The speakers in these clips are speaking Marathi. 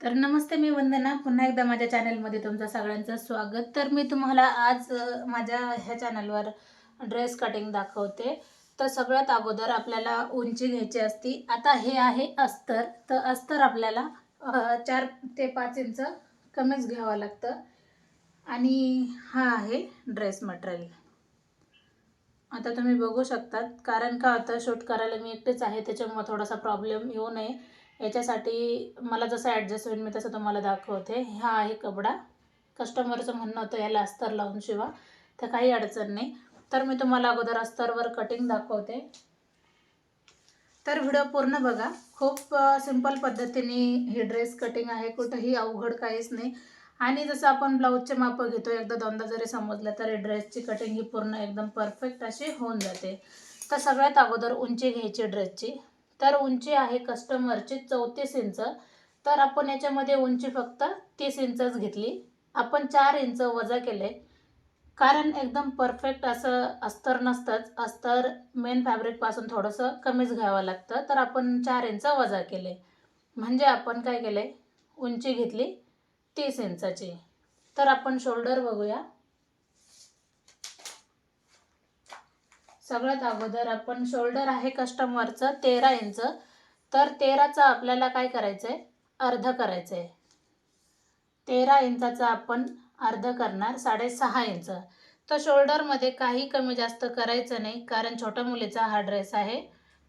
तर नमस्ते मी वंदना. पुन्हा एकदा माझ्या चॅनलमध्ये तुमचं सगळ्यांचं स्वागत. तर मी तुम्हाला आज माझ्या ह्या चॅनलवर ड्रेस कटिंग दाखवते. तर सगळ्यात अगोदर आपल्याला उंची घ्यायची असती. आता हे आहे अस्तर. तर अस्तर आपल्याला चार ते पाच इंच कमीच घ्यावं लागतं. आणि हा आहे ड्रेस मटेरियल. आता तुम्ही बघू शकतात. कारण का होतं शूट करायला मी एकटेच आहे. त्याच्यामुळे थोडासा प्रॉब्लेम येऊ नये. याच्यासाठी मला जसं ॲडजस्ट होईल मी तसं तुम्हाला दाखवते. हा आहे कपडा. कस्टमरचं म्हणणं होतं याला अस्तर लावून शिवा. तर काही अडचण नाही. तर मी तुम्हाला अगोदर अस्तरवर कटिंग दाखवते. तर व्हिडिओ पूर्ण बघा. खूप सिंपल पद्धतीने ही ड्रेस कटिंग आहे. कुठंही अवघड काहीच नाही. आणि जसं आपण ब्लाऊजचे माप घेतो एकदा दोनदा जरी समजलं तरी ड्रेसची कटिंग ही पूर्ण एकदम परफेक्ट अशी होऊन जाते. तर सगळ्यात अगोदर उंची घ्यायची ड्रेसची तर उंची आहे कस्टमरची चौतीस इंच. तर आपण याच्यामध्ये उंची फक्त तीस इंचच घेतली. आपण चार इंच वजा केले. कारण एकदम परफेक्ट असं अस्तर नसतंच. अस्तर मेन फॅब्रिकपासून थोडंसं कमीच घ्यावं लागतं. तर आपण चार इंच वजा केले. म्हणजे आपण काय केले? उंची घेतली तीस इंचाची. तर आपण शोल्डर बघूया. सगळ्यात अगोदर आपण शोल्डर आहे कस्टमरचं तेरा इंच तर तेराचं आपल्याला काय करायचं आहे अर्ध करायचं आहे तेरा इंचाचं आपण अर्ध करणार साडेसहा इंच. तर शोल्डरमध्ये काही कमी जास्त करायचं नाही कारण छोट्या मुलीचा हा ड्रेस आहे.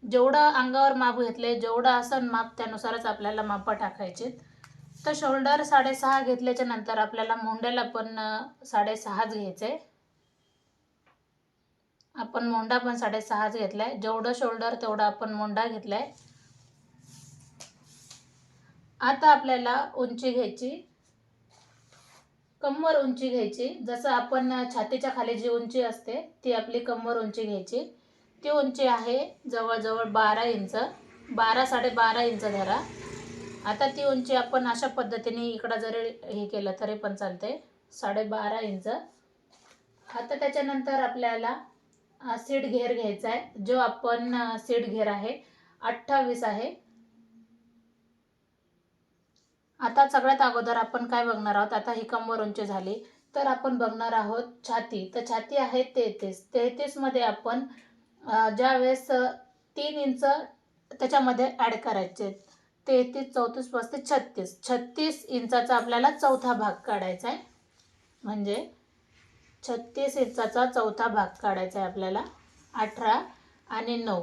जेवढं अंगावर माप घेतले जेवढं असं माप त्यानुसारच आपल्याला मापं टाकायचे. तर शोल्डर साडेसहा घेतल्याच्या नंतर आपल्याला मोंड्याला पण साडेसहाच घ्यायचं आहे आपण मोंडा पण साडेसहाच आहे जेवढं शोल्डर तेवढा आपण मोंडा घेतलाय. आता आपल्याला उंची घ्यायची. कंबर उंची घ्यायची. जसं आपण छातीच्या खाली जी उंची असते ती आपली कंबर उंची घ्यायची. ती उंची आहे जवळजवळ बारा इंच. बारा साडेबारा इंच धरा. आता ती उंची आपण अशा पद्धतीने इकडं जरी हे केलं तरी पण चालते. साडेबारा इंच. आता त्याच्यानंतर आपल्याला सीड घेर घ्यायचा आहे. जो आपण सीड घेर आहे अठ्ठावीस आहे. आता सगळ्यात अगोदर आपण काय बघणार आहोत? आता ही कंबर उंची झाली. तर आपण बघणार आहोत छाती. तर छाती आहे तेहतीस. तेहतीसमध्ये आपण ज्या ज्यावेळेस तीन इंच त्याच्यामध्ये ॲड करायचे. तेहतीस चौतीस पस्तीस छत्तीस. छत्तीस इंचाचा आपल्याला चौथा भाग काढायचा आहे. म्हणजे छत्तीस इंचाचा चौथा भाग काढायचा आहे आपल्याला. अठरा आणि नऊ.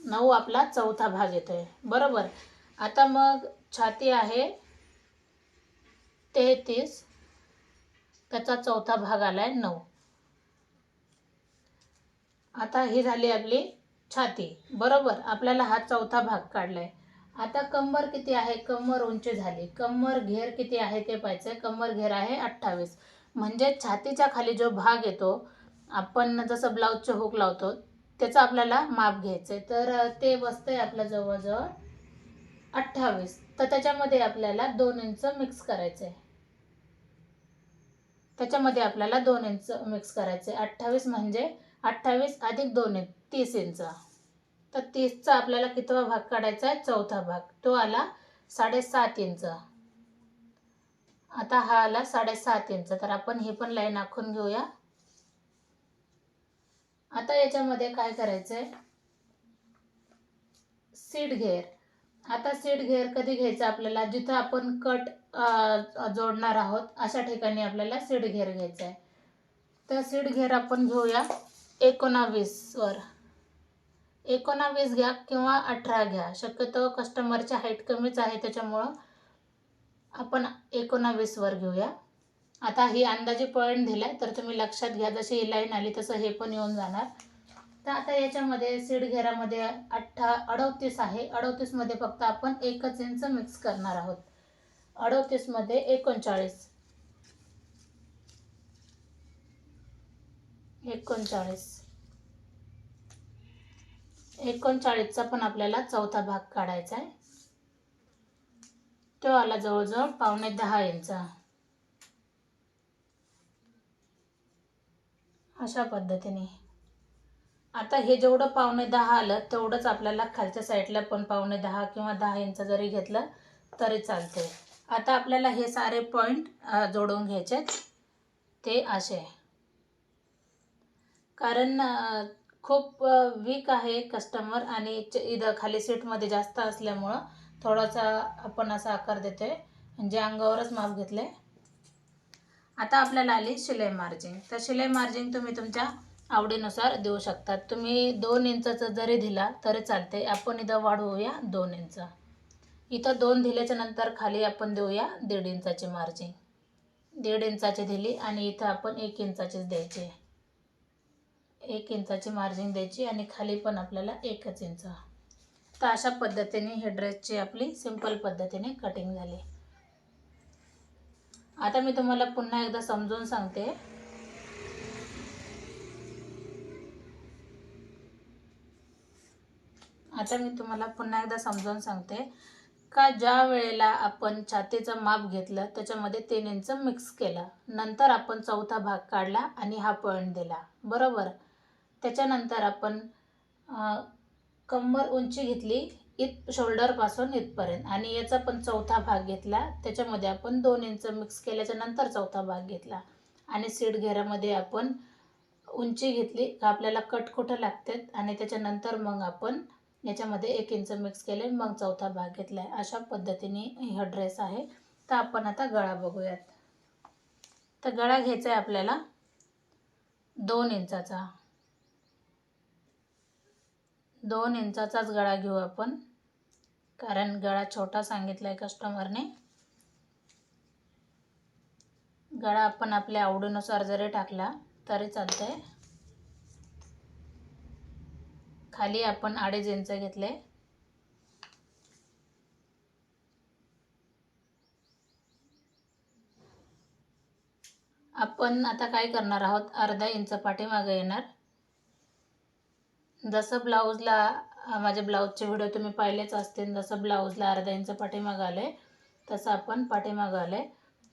नऊ आपला चौथा भाग येतो आहे बरोबर? आता मग छाती आहे तेहतीस. त्याचा चौथा भाग आला आहे नऊ. आता ही झाली आपली छाती. बरोबर? आपल्याला हा चौथा भाग काढला आहे आता कंबर किती आहे? कंबर उंची झाली. कंबर घेर किती आहे ते पाहायचं कंबर घेर आहे अठ्ठावीस. म्हणजे छातीच्या खाली जो भाग येतो आपण जसं ब्लाऊजचे हुक लावतो त्याचं आपल्याला माप घ्यायचं आहे तर ते बसतं आहे आपल्या जवळजवळ अठ्ठावीस. तर त्याच्यामध्ये आपल्याला दोन इंच मिक्स करायचं आहे त्याच्यामध्ये आपल्याला दोन इंच मिक्स करायचे अठ्ठावीस म्हणजे अठ्ठावीस अधिक दोन इंच तीस इंच. तर तीसचा आपल्याला कितवा भाग काढायचा आहे चौथा भाग. तो आला साडेसात इंच. आता हा आला साडेसात इंच. तर आपण हे पण लाईन आखून घेऊया. आता याच्यामध्ये काय करायचं आहे सीट घेर. आता सीड घेर कधी घ्यायचं आपल्याला? जिथं आपण कट जोडणार आहोत अशा ठिकाणी आपल्याला सीड घेर घ्यायचा आहे तर सीड घेर आपण घेऊया एकोणावीसवर एकोणावीस घ्या किंवा अठरा घ्या. शक्यतो कस्टमरची हाईट कमीच आहे त्याच्यामुळं आपण एकोणावीसवर घेऊया. आता ही अंदाजे पॉईंट दिला तर तुम्ही लक्षात घ्या जशी ही लाईन आली तसं हे पण येऊन जाणार. तर आता याच्यामध्ये सीड घेरामध्ये अठ्ठा अडवतीस आहे. अडवतीसमध्ये फक्त आपण एकच इंच मिक्स करणार आहोत. अडवतीसमध्ये एकोणचाळीस. एकोणचाळीस. एकोणचाळीसचा पण आपल्याला चौथा भाग काढायचा आहे. तो आला जवळजवळ पावणे दहा इंचा. अशा पद्धतीने. आता हे जेवढं पावणे दहा आलं तेवढंच आपल्याला खालच्या साईडला पण पावणे दहा किंवा दहा इंच जरी घेतलं तरी चालते आता आपल्याला हे सारे पॉईंट जोडून घ्यायचे ते असे. कारण खूप वीक आहे कस्टमर आणि इथं खाली सीटमध्ये जास्त असल्यामुळं थोडासा आपण असा आकार देतोय. म्हणजे अंगावरच माप घेतले. आता आपल्याला आली शिलाई मार्जिन तर शिलाई मार्जिन तुम्ही तुमच्या आवडीनुसार देऊ शकतात तुम्ही दोन इंचाचं जरी दिला तरी चालते. आपण इथं वाढवूया दोन इंच. इथं दोन दिल्याच्या नंतर खाली आपण देऊया दीड इंचाची मार्जिन दीड इंचाची दिली आणि इथं आपण एक इंचाचीच द्यायची. एक इंचाची मार्जिन द्यायची आणि खाली पण आपल्याला एकच इंच. तर अशा पद्धतीने हे ड्रेसची आपली सिंपल पद्धतीने कटिंग झाली. आता मी तुम्हाला पुन्हा एकदा समजून सांगते. आता मी तुम्हाला पुन्हा एकदा समजावून सांगते का ज्या वेळेला आपण छातीचं माप घेतलं त्याच्यामध्ये तीन इंच मिक्स केलं नंतर आपण चौथा भाग काढला आणि हा पॉईंट दिला. बरोबर? त्याच्यानंतर आपण कंबर उंची घेतली इत शोल्डरपासून इथपर्यंत. आणि याचा पण चौथा भाग घेतला. त्याच्यामध्ये आपण दोन इंच मिक्स केल्याच्यानंतर चौथा भाग घेतला. आणि सीट घेरामध्ये आपण उंची घेतली का आपल्याला कट कुठं लागतात. आणि त्याच्यानंतर मग आपण याच्यामध्ये एक इंच मिक्स केले मग चौथा भाग घेतला आहे. अशा पद्धतीने हा ड्रेस आहे. तर आपण आता गळा बघूयात. तर गळा घ्यायचा आहे आपल्याला दोन इंचाचा दोन इंचाचाच गळा घेऊ आपण. कारण गळा छोटा सांगितला आहे कस्टमरने गळा आपण आपल्या आवडीनुसार जरी टाकला तरी चालतंय. खाली आपण अडीच इंच घेतले. आपण आता काय करणार आहोत? अर्धा इंच पाठीमागे येणार. जसं ब्लाऊजला माझ्या ब्लाऊजचे व्हिडिओ तुम्ही पाहिलेच असतील जसं ब्लाऊजला अर्धा इंच पाठीमागं आले तसं आपण पाठीमागं आले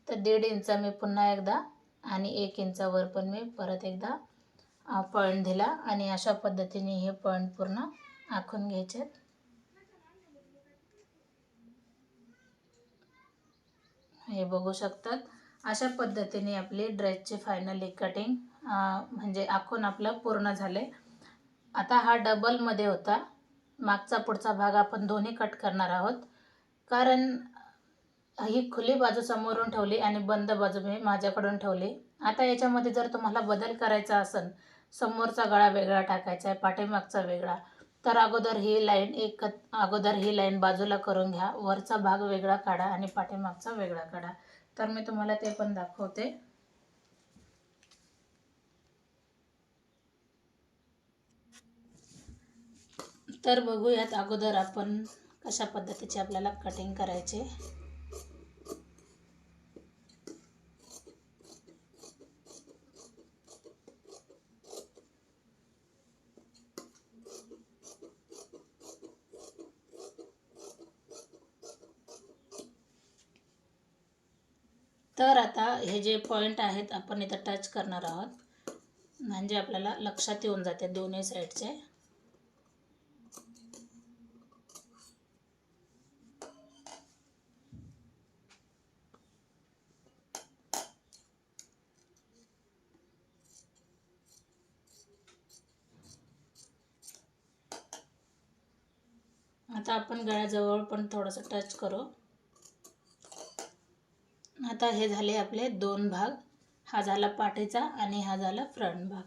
तर दीड इंच मी पुन्हा एकदा आणि एक इंचावर पण मी परत एकदा पॉईंट दिला आणि अशा पद्धतीने हे पॉईंट पूर्ण आखून घ्यायचे. हे बघू शकतात. अशा पद्धतीने आपली ड्रेसची फायनली कटिंग म्हणजे आखून आपलं पूर्ण झाले आता हा डबलमध्ये होता. मागचा पुढचा भाग आपण दोन्ही कट करणार आहोत. कारण ही खुली बाजू समोरून ठेवली आणि बंद बाजू मी माझ्याकडून ठेवली. आता याच्यामध्ये जर तुम्हाला बदल करायचा असेल समोरचा गळा वेगळा टाकायचा आहे पाठीमागचा वेगळा तर अगोदर ही लाईन एक अगोदर ही लाईन बाजूला करून घ्या. वरचा भाग वेगळा काढा आणि पाठीमागचा वेगळा काढा. तर मी तुम्हाला ते पण दाखवते. तर बघूयात अगोदर आपण कशा पद्धतीचे आपल्याला कटिंग करायचे. तर आता हे जे पॉईंट आहेत आपण इथं टच करणार आहोत. म्हणजे आपल्याला लक्षात येऊन जाते दोन्ही साईडचे आता आपण गळ्याजवळ पण थोडंसं टच करू. आता हे झाले आपले दोन भाग. हा झाला पाठीचा आणि हा झाला फ्रंट भाग.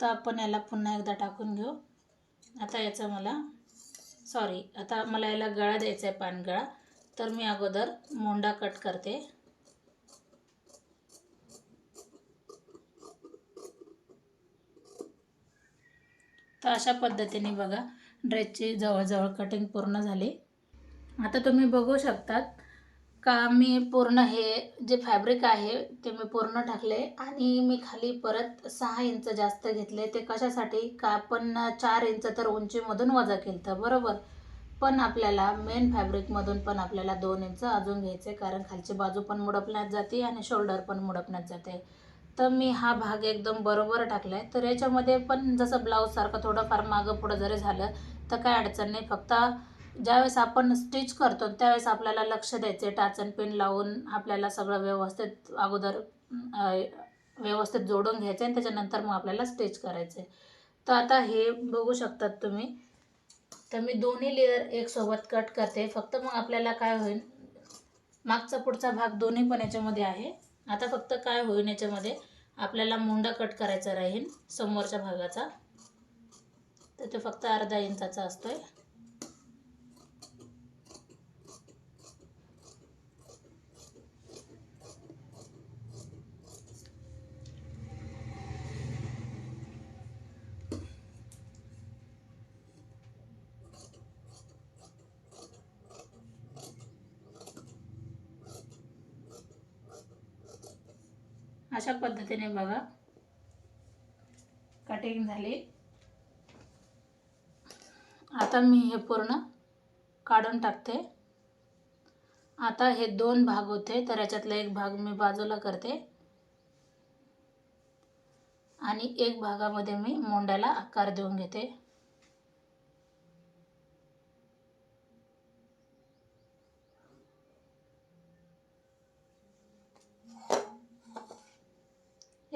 तर आपण याला पुन्हा एकदा टाकून घेऊ. आता याचा मला सॉरी आता मला याला गळा द्यायचा आहे पानगळा. तर मी अगोदर मोंडा कट करते. तर अशा पद्धतीने बघा. ड्रेसची जवळजवळ कटिंग पूर्ण झाली. आता तुम्ही बघू शकतात का मी पूर्ण हे जे फॅब्रिक आहे ते मी पूर्ण टाकले आणि मी खाली परत सहा इंच जास्त घेतले. ते कशासाठी? का आपण चार इंच तर उंचीमधून वजा केलं तर बरोबर. पण आपल्याला मेन फॅब्रिकमधून पण आपल्याला दोन इंच अजून घ्यायचे कारण खालची बाजू पण मुडपण्यात जाते आणि शोल्डर पण मुडपण्यात जाते. तर मी हा भाग एकदम बरोबर टाकला आहे तर याच्यामध्ये पण जसं ब्लाऊजसारखं थोडंफार मागं पुढं जरी झालं तर काय अडचण नाही. फक्त ज्यावेळेस आपण स्टिच करतो त्यावेळेस आपल्याला लक्ष द्यायचे टाचन पिन लावून आपल्याला सगळं व्यवस्थित अगोदर व्यवस्थित जोडून घ्यायचं आणि त्याच्यानंतर मग आपल्याला स्टिच करायचं आहे तर आता हे बघू शकतात तुम्ही. तर मी दोन्ही लेअर एक सोबत कट करते. फक्त मग आपल्याला काय होईल मागचा पुढचा भाग दोन्ही पण याच्यामध्ये आहे. आता फक्त काय होईल याच्यामध्ये आपल्याला मुंडा कट करायचा राहील समोरच्या भागाचा. तर तो फक्त अर्धा इंचाचा असतोय. अशा पद्धतीने बघा. कटिंग झाली. आता मी हे पूर्ण काढून टाकते. आता हे दोन भाग होते तर याच्यातला एक भाग मी बाजूला करते. आणि एक भागामध्ये मी मोंड्याला आकार देऊन घेते.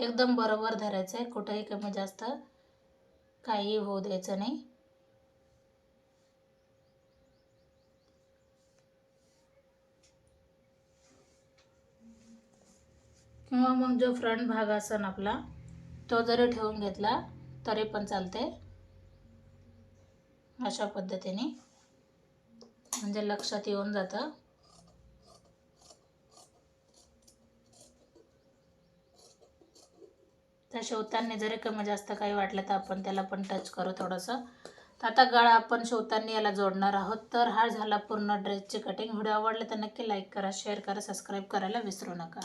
एकदम बरोबर धरायचं आहे. कुठंही कमी जास्त काही होऊ द्यायचं नाही. किंवा मग जो फ्रंट भाग असन आपला तो जरी ठेवून घेतला तरी पण चालते अशा पद्धतीने. म्हणजे लक्षात येऊन जातं. तर शेवतांनी जरी कमी जास्त काही वाटलं तर आपण त्याला पण टच करू थोडंसं. तर आता गळा आपण शेवतांनी याला जोडणार आहोत. तर हा झाला पूर्ण ड्रेसची कटिंग व्हिडिओ आवडले तर नक्की लाईक करा शेअर करा सबस्क्राईब करायला विसरू नका.